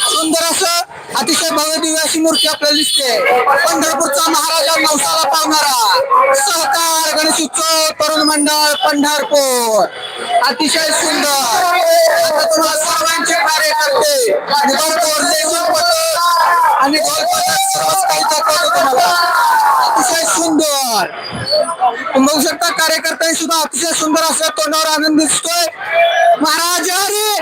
सुंदर असं अतिशय भव्य दिव्य अशी मूर्ती आपल्याला दिसते. पंढरपूरचा महाराजा नवसाला पावणारा सहकार गणेश उत्सव तरुण मंडळ पंढरपूर. अतिशय सुंदर. आता तुम्हाला सर्वांचे कार्यकर्ते आणि कोरले आणि सर्वच काही तुम्हाला. अतिशय सुंदर. बघू शकता कार्यकर्ते सुद्धा अतिशय सुंदर असल्या तोंडावर आनंद दिसतोय. महाराज जहारी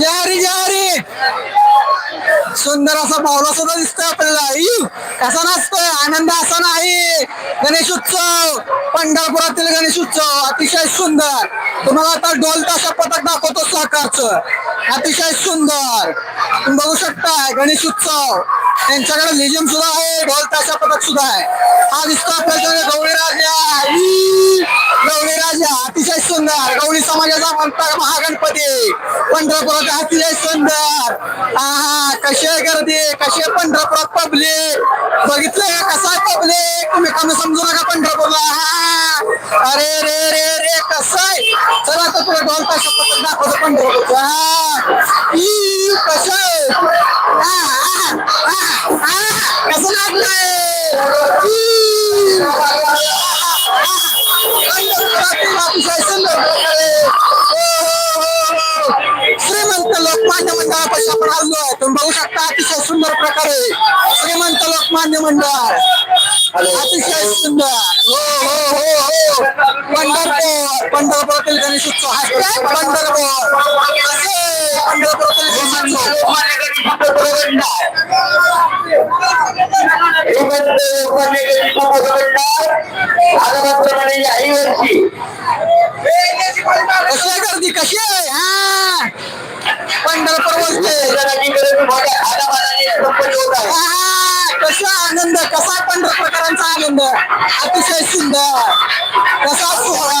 जहारी जहारी सुंदर असा बावला सुद्धा दिसतोय आपल्याला. इव, कसा नाचतोय? आनंद असा नाही. गणेश उत्सव पंढरपुरातील गणेश उत्सव अतिशय सुंदर. तुम्हाला आता ढोल ताशा पथक दाखवतो सहकारचं अतिशय सुंदर. तुम्ही बघू शकता गणेश उत्सव. त्यांच्याकडे लेझिम सुद्धा आहे ढोल ताशा पथक सुद्धा आहे. हा दिसतो आपल्याकडे गवळी राजा. ई, गवळी राजा अतिशय सुंदर. गवळी समाजाचा म्हणता महागणपती. पंढरपुरात अतिशय सुंदर. आहा कसे गर्दी? कसे पंढरपुरात पब्लिक बघितलंय का कसा आहे पब्लिक तुम्ही कमी समजू नका पंढरपूरला. अरे रे रे रे कसं आहे? चला तर तुला ढोल ताशा पथक दाखवतो पंढरपूरचा हा. कसं आहे आ, आ, आ, आ, कसं लागलंय ई. अतिशय सुंदर प्रकारे हो, हो, हो, हो. श्रीमंत लोकमान्य मंडळापाशी आपण आलोय तुम्ही बघू शकता अतिशय सुंदर प्रकारे श्रीमंत लोकमान्य मंडळ अतिशय सुंदर हो हो हो हो पंढरपूर पंढरपुरातील गणेश उत्सव hashtag पंढरपूर असे पंढरपुरातील गणेश उत्सव कशी आहे गर्दी कशी आहे हा पंढरपूर बोलते आहा, कसा आनंद कसा पंढरपूरकरांचा आनंद अतिशय सुंदर कसा सोहळा